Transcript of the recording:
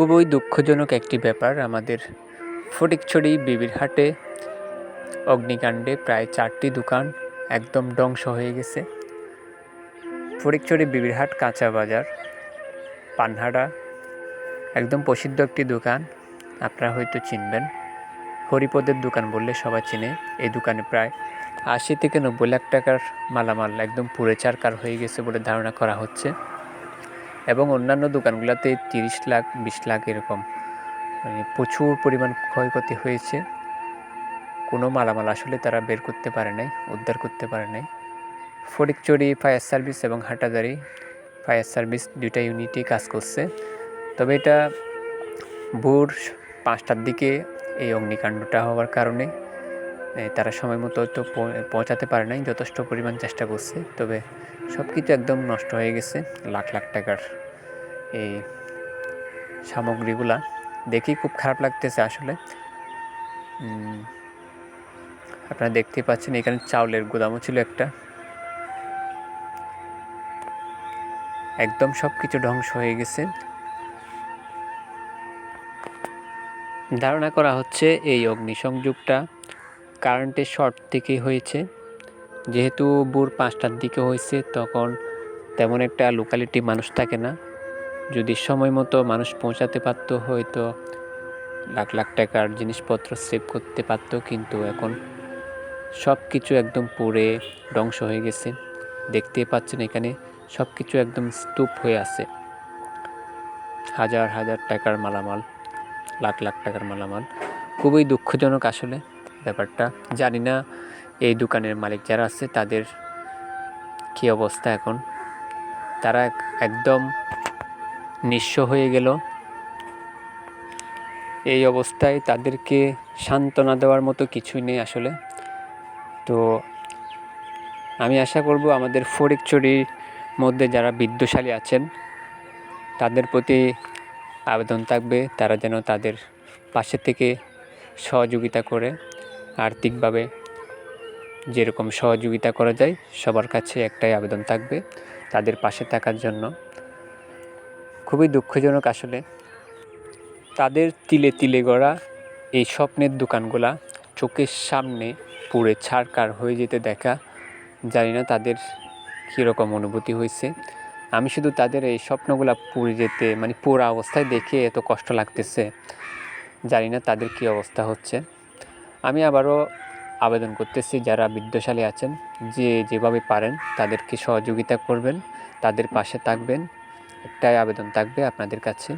খুবই দুঃখজনক একটি ব্যাপার। আমাদের ফটিকছড়ি বিবির হাটে অগ্নিকাণ্ডে প্রায় চারটি দোকান একদম ধ্বংস হয়ে গেছে। ফটিকছড়ি বিবির হাট কাঁচা বাজার, পানহাড়া একদম প্রসিদ্ধ একটি দোকান। আপনারা হয়তো চিনবেন। হরিপদের দোকান বললে সবাই চিনে। এই দোকানে প্রায় আশি থেকে নব্বই লাখ টাকার মালামাল একদম পুড়ে চারকার হয়ে গেছে বলে ধারণা করা হচ্ছে। এবং অন্যান্য দোকানগুলোতে তিরিশ লাখ, বিশ লাখ এরকম। মানে প্রচুর পরিমাণ ক্ষয়ক্ষতি হয়েছে। কোনো মালামাল আসলে তারা বের করতে পারে নাই, উদ্ধার করতে পারে নাই। ফটিকচুরি ফায়ার সার্ভিস এবং হাটাদারি ফায়ার সার্ভিস দুইটা ইউনিটই কাজ করছে। তবে এটা ভোর পাঁচটার দিকে এই অগ্নিকাণ্ডটা হওয়ার কারণে তারা সময় মতো পৌ- পৌঁছাতে পারে নাই, যথেষ্ট পরিমাণ চেষ্টা করছে, তবে সব কিছু একদম নষ্ট হয়ে গেছে, লাখ লাখ টাকার এই সামগ্রীগুলা। দেখেই খুব খারাপ লাগতেছে আসলে। আপনারা দেখতে পাচ্ছেন, এখানে চাউলের গুদামও ছিল একটা। একদম সব কিছু ধ্বংস হয়ে গেছে। ধারণা করা হচ্ছে এই অগ্নিসংযোগটা কারেন্টের শর্ট থেকেই হয়েছে। যেহেতু ভোর পাঁচটার দিকে হয়েছে, তখন তেমন একটা লোকালিটি মানুষ থাকে না। যদি সময় মতো মানুষ পৌঁছাতে পারতো, হয়তো লাখ লাখ টাকার জিনিসপত্র সেভ করতে পারতো, কিন্তু এখন সব কিছু একদম পুড়ে ধ্বংস হয়ে গেছে। দেখতে পাচ্ছেন এখানে সব কিছু একদম স্তূপ হয়ে আছে। হাজার হাজার টাকার মালামাল, লাখ লাখ টাকার মালামাল। খুবই দুঃখজনক আসলে। ব্যাপারটা। জানি না এই দোকানের মালিক যারা আছে তাদের কী অবস্থা এখন। তারা একদম নিঃস্ব হয়ে গেল। এই অবস্থায় তাদেরকে সান্ত্বনা দেওয়ার মতো কিছুই নেই আসলে। তো আমি আশা করব আমাদের ফরিকচুরির মধ্যে যারা বিদ্যশালী আছেন, তাদের প্রতি আবেদন থাকবে। তারা যেন তাদের পাশে থেকে সহযোগিতা করে। আর্থিকভাবে যেরকম সহযোগিতা করা যায়, সবার কাছে একটাই আবেদন থাকবে তাদের পাশে থাকার জন্য। খুবই দুঃখজনক আসলে তাদের তিলে তিলে গড়া এই স্বপ্নের দোকানগুলা চোখের সামনে পুড়ে ছাড়কার হয়ে যেতে দেখা, জানি না তাদের কীরকম অনুভূতি হয়েছে। আমি শুধু তাদের এই স্বপ্নগুলা পুড়ে যেতে মানে পুরা অবস্থায় দেখে এত কষ্ট লাগতেছে, জানি না তাদের কী অবস্থা হচ্ছে। আমি আবারও আবেদন করতেছি যারা বিদ্যশালী আছেন, যে যেভাবে পারেন তাদেরকে সহযোগিতা করবেন, তাদের পাশে থাকবেন। একটাই আবেদন থাকবে আপনাদের কাছে।